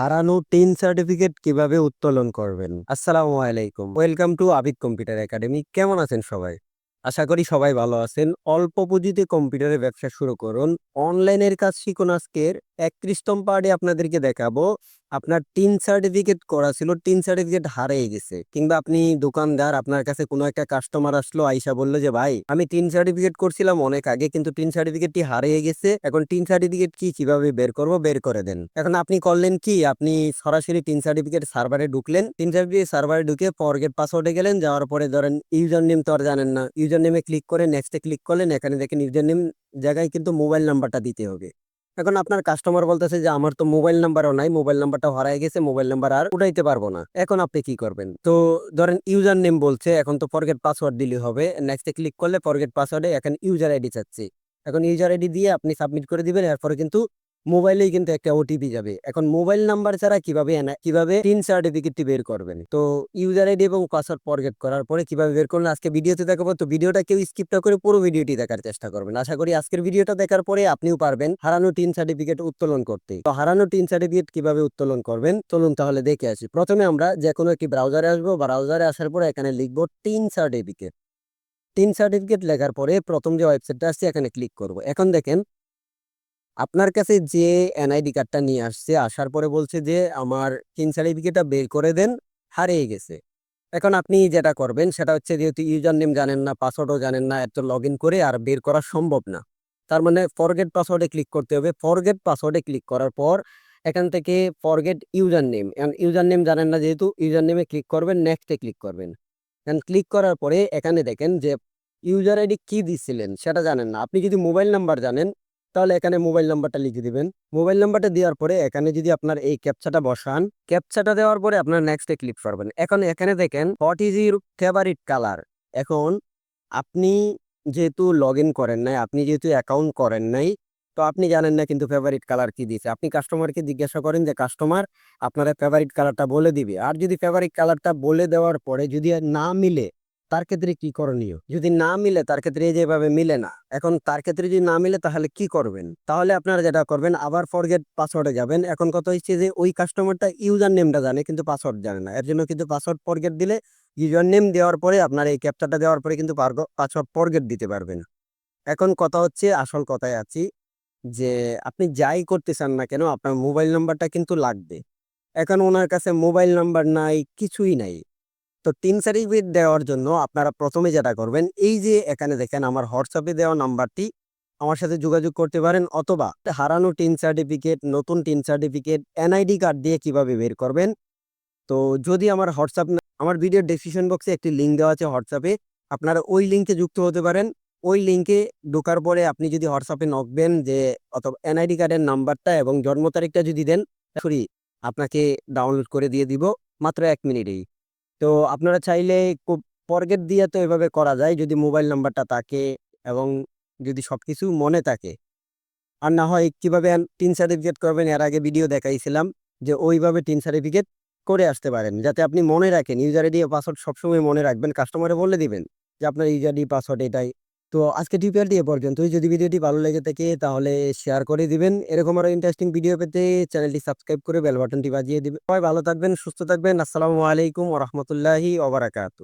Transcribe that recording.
হারানো TIN certificate কীভাবে উত্তোলন করবেন? আসসালামু আলাইকুম। Welcome to Abid computer academy কেমন আছেন সবাই? আশা করি সবাই ভালো আছেন। অল্প পুঁজিতে কম্পিউটারে ব্যবসা শুরু করুন। অনলাইনের কাজ শিখুন আজকের। একত্রিশতম পার্টে আপনাদেরকে দেখাবো আপনার টিন সার্টিফিকেট করা ছিল, টিন সার্টিফিকেট হারিয়ে গেছে। কিংবা আপনি দোকানদার, আপনার কাছে কোনো একটা কাস্টমার আসলো, আইসা বলল যে, ভাই, আমি টিন সার্টিফিকেট করছিলাম অনেক আগে, কিন্তু টিন সার্টিফিকেটটি হারিয়ে গেছে। এখন টিন সার্টিফিকেট কি, কীভাবে বের করব, বের করে দেন। এখন আপনি করলেন কি, আপনি সরাসরি টিন সার্টিফিকেট সার্ভারে ঢুকলেন। টিন সার্টিফিকেট সার্ভারে ঢুকে ফরগেট পাসওয়ার্ডে গেলেন, যাওয়ার পরে ধরেন ইউজার নেম তো আর জানেন না। ইউজার নেমে ক্লিক করে নেক্সটে ক্লিক করলেন, এখানে দেখেন ইউজার নেম জায়গায় কিন্তু মোবাইল নাম্বারটা দিতে হবে। এখন আপনার কাস্টমার বলতেছে যে, আমার তো মোবাইল নাম্বারও নাই মোবাইল নাম্বারটা হারাই গেছে মোবাইল নাম্বার আর উঠাইতে পারব না। এখন আপনি কি করবেন? তো ধরেন ইউজার নেম বলছে, এখন তো ফরগেট পাসওয়ার্ড দিলে হবে। নেক্সটে ক্লিক করলে ফরগেট পাসওয়ার্ডে এখন ইউজার আইডি চাচ্ছি। এখন ইউজার আইডি দিয়ে আপনি সাবমিট করে দিবেন, এরপরে কিন্তু মোবাইলেই কিন্তু একটা ওটিপি যাবে। এখন মোবাইল নাম্বার ছাড়া কীভাবে কীভাবে টিন সার্টিফিকেটটি বের করবেন? তো ইউজার আইডি এবং পাসওয়ার্ড ফরগেট করার পরে কীভাবে বের করবেন আজকে ভিডিওতে দেখাবো। তো ভিডিওটা কেউ স্কিপ না করে পুরো ভিডিওটি দেখার চেষ্টা করবেন। আশা করি আজকের ভিডিওটা দেখার পরে আপনিও পারবেন হারানো টিন সার্টিফিকেট উত্তোলন করতে। তো হারানো টিন সার্টিফিকেট কীভাবে উত্তোলন করবেন? চলুন তাহলে দেখে আসি। প্রথমে আমরা যে কোনো একটি ব্রাউজারে আসব। ব্রাউজারে আসার পরে এখানে লিখব টিন সার্টিফিকেট টিন সার্টিফিকেট লেখার পরে প্রথম যে ওয়েবসাইটটা আসছে, এখানে ক্লিক করব। এখন দেখেন আপনার কাছে যে এনআইডি কার্ডটা নিয়ে আসছে, আসার পরে বলছে যে, আমার টিন সার্টিফিকেটটা বের করে দেন, হারিয়ে গেছে। এখন আপনি যেটা করবেন, সেটা হচ্ছে যেহেতু ইউজার নেম জানেন না, পাসওয়ার্ডও জানেন না, এত লগ করে আর বের করা সম্ভব না। তার মানে ফরগেট পাসওয়ার্ডে ক্লিক করতে হবে। ফরগেট পাসওয়ার্ডে ক্লিক করার পর এখান থেকে forget user name user name জানেন না যেহেতু ইউজার নেমে ক্লিক করবেন নেক্সটে ক্লিক করবেন। এখন ক্লিক করার পরে এখানে দেখেন যে ইউজার আইডি কী দিছিলেন? সেটা জানেন না। আপনি যদি মোবাইল নাম্বার জানেন তাহলে এখানে মোবাইল নাম্বারটা লিখে দিবেন। মোবাইল নাম্বারটা দেওয়ার পরে এখানে যদি আপনার এই ক্যাপচাটা বসান, ক্যাপচাটা দেওয়ার পরে আপনার নেক্সটে ক্লিক করবেন। এখন এখানে দেখেন what is your favourite colour এখন আপনি যেহেতু লগ করেন নাই, আপনি যেহেতু অ্যাকাউন্ট করেন নাই, তো আপনি জানেন না কিন্তু ফেভারিট কালার কি দিয়েছে। আপনি কাস্টমারকে জিজ্ঞাসা করেন যে কাস্টমার আপনারা ফেভারিট কালারটা বলে দিবে? আর যদি ফেভারিট কালারটা বলে দেওয়ার পরে যদি না মিলে তার ক্ষেত্রে কি করণীয়? যদি না মিলে, তার ক্ষেত্রে যেভাবে মিলে না, এখন তার ক্ষেত্রে যদি না মিলে, তাহলে কি করবেন? তাহলে আপনারা যেটা করবেন, আবার ফরগেট পাসওয়ার্ডে যাবেন। এখন কথা হচ্ছে যে, ওই কাস্টমারটা ইউজার নেমটা জানে, কিন্তু পাসওয়ার্ড জানে না। এর জন্য কিন্তু পাসওয়ার্ড ফরগেট দিলে ইউজার নেম দেওয়ার পরে আপনার এই ক্যাপচারটা দেওয়ার পরে কিন্তু পাসওয়ার্ড ফরগেট দিতে পারবেন। এখন কথা হচ্ছে, আসল কথায় আছি যে, আপনি যাই করতে চান না কেন, আপনার মোবাইল নাম্বারটা কিন্তু লাগবে। এখন ওনার কাছে মোবাইল নাম্বার নাই, কিছুই নাই। তো তিন সার্টিফিকেট দেওয়ার জন্য আপনারা প্রথমে যেটা করবেন, এই যে এখানে দেখেন আমার হোয়াটসঅ্যাপে দেওয়া নাম্বারটি, আমার সাথে যোগাযোগ করতে পারেন অথবা হারানো টিন সার্টিফিকেট, নতুন টিন সার্টিফিকেট, এনআইডি কার্ড দিয়ে কীভাবে বের করবেন। তো যদি আমার হোয়াটসঅ্যাপ আমার ভিডিও ডেসক্রিপশন বক্সে একটি লিঙ্ক দেওয়া আছে হোয়াটসঅ্যাপে আপনারা ওই লিঙ্কে যুক্ত হতে পারেন। ওই লিঙ্কে ঢোকার পরে আপনি যদি হোয়াটসঅ্যাপে নকবেন যে অথবা এনআইডি কার্ডের নাম্বারটা এবং জন্ম তারিখটা যদি দেন সরি আপনাকে ডাউনলোড করে দিয়ে দিব মাত্র এক মিনিটেই। তো আপনারা চাইলে ফরগেট দিয়ে তো এভাবে করা যায় যদি মোবাইল নাম্বারটা থাকে এবং যদি সব কিছু মনে থাকে। আর না হয় কীভাবে টিন সার্টিফিকেট করবেন এর আগে ভিডিও দেখাইছিলাম যে ওইভাবে টিন সার্টিফিকেট করে আসতে পারেন যাতে আপনি মনে রাখেন। ইউজার আইডি পাসওয়ার্ড সবসময় মনে রাখবেন। কাস্টমারে বলে দিবেন যে আপনার ইউজার আইডি, পাসওয়ার্ড এটাই। তো আজকে টিউটোরিয়ালটি এ পর্যন্তই। যদি ভিডিওটি ভালো লেগে থাকে, তাহলে শেয়ার করে দিবেন। এরকম আরও ইন্টারেস্টিং ভিডিও পেতে চ্যানেলটি সাবস্ক্রাইব করে বেল বাটনটি বাজিয়ে দিবেন। সবাই ভালো থাকবেন, সুস্থ থাকবেন। আসসালামু আলাইকুম ওরহমতুল্লাহি ওবরাকাতু